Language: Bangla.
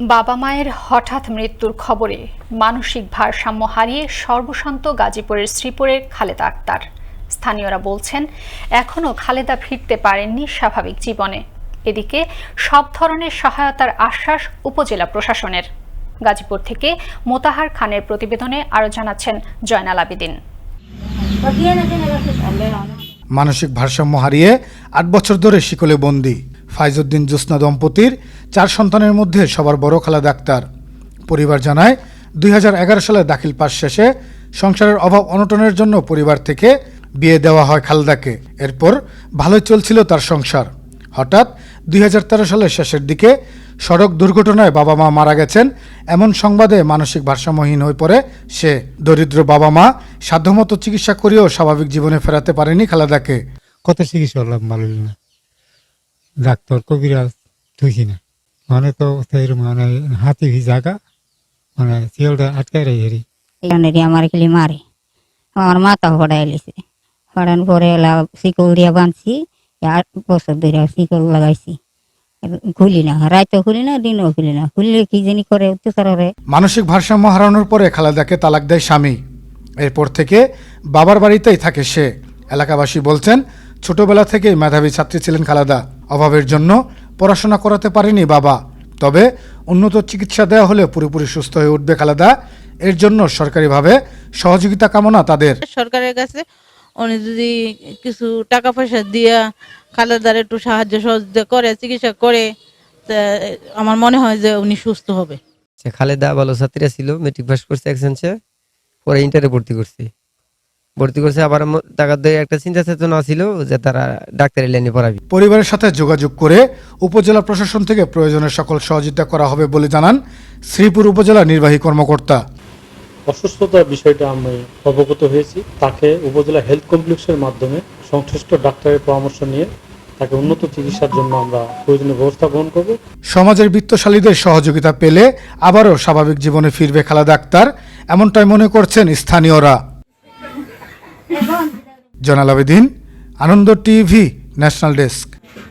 বাবা মায়ের হঠাৎ মৃত্যুর খবরে মানসিক ভারসাম্য হারিয়ে সর্বশান্ত গাজীপুরের শ্রীপুরের খালেদা আক্তার। স্থানীয়রা বলছেন, এখনও খালেদা ফিরতে পারেননি স্বাভাবিক জীবনে। এদিকে সব ধরনের সহায়তার আশ্বাস উপজেলা প্রশাসনের। গাজীপুর থেকে মোতাহার খানের প্রতিবেদনে আরও জানাচ্ছেন জয়নাল আবিদিন। মানসিক ভারসাম্য হারিয়ে আট বছর ধরে শিকলে বন্দি। ফাইজউদ্দিন জোসনা দম্পতির চার সন্তানের মধ্যে সবার বড় খালা ডাক্তার পরিবার জানায়, দুই হাজার এগারো সালে দাখিল পাশ শেষে সংসারের অভাব অনটনের জন্য পরিবার থেকে বিয়ে দেওয়া হয় খালদাকে। এরপর ভালোই চলছিল তার সংসার। হঠাৎ দুই সালের শেষের দিকে সড়ক দুর্ঘটনায় বাবা মা মারা গেছেন। এমন সংবাদে মানসিক ভারসাম্যহীন হয়ে পড়ে সে। দরিদ্র বাবা মা সাধ্যমতো চিকিৎসা করেও স্বাভাবিক জীবনে ফেরাতে পারেনি খালাদাকে। কত চিকিৎসা ডাক্তার কবিরাজ না। মানে তো সেই মানে হাতি ভি জায়গা মানে শিওলটা আটকাই রাই হেরি এখানে আমার খেলি মারে আমার মাথা ফড়াই লিছে ফড়ান পরে এলা শিকল দিয়া বাঁধছি আট বছর ধরে শিকল লাগাইছি খুলি না রাইতেও খুলি না দিনও খুলি না খুললে কি জানি করে অত্যাচার মানসিক ভারসাম্য হারানোর পরে খালেদাকে তালাক দেয় স্বামী এরপর থেকে বাবার বাড়িতেই থাকে সে এলাকাবাসী বলছেন ছোটবেলা থেকেই মেধাবী ছাত্রী ছিলেন খালাদা অভাবের জন্য পড়াশোনা করাতে পারেনি বাবা। তবে উন্নত চিকিৎসা দেওয়া হলে পুরোপুরি সুস্থ হয়ে উঠবে খালেদা। এর জন্য সরকারিভাবে সহযোগিতা কামনা তাদের। সরকারের কাছে উনি যদি কিছু টাকা পয়সা দিয়া খালেদার একটু সাহায্য সহযোগিতা করে চিকিৎসা করে তা আমার মনে হয় যে উনি সুস্থ হবে। সে খালেদা ভালো ছাত্রীরা ছিল মেট্রিক পাস করছে এক্সেন্সে পরে ইন্টারে ভর্তি করছে। ভর্তি করছে আবার দিয়ে একটা চিন্তা চেতনা ছিল যে তারা ডাক্তারি লাইনে পড়াবি। পরিবারের সাথে যোগাযোগ করে উপজেলা প্রশাসন থেকে প্রয়োজনের সকল সহযোগিতা করা হবে বলে জানান শ্রীপুর উপজেলা নির্বাহী কর্মকর্তা। অসুস্থতার বিষয়টা আমি অবগত হয়েছি। তাকে উপজেলা হেলথ কমপ্লেক্সের মাধ্যমে সংশ্লিষ্ট ডাক্তারের পরামর্শ নিয়ে তাকে উন্নত চিকিৎসার জন্য আমরা প্রয়োজনীয় ব্যবস্থা গ্রহণ করব। সমাজের বিত্তশালীদের সহযোগিতা পেলে আবারও স্বাভাবিক জীবনে ফিরবে খেলা ডাক্তার এমনটাই মনে করছেন স্থানীয়রা। Jonal Abedin Ananda TV national desk.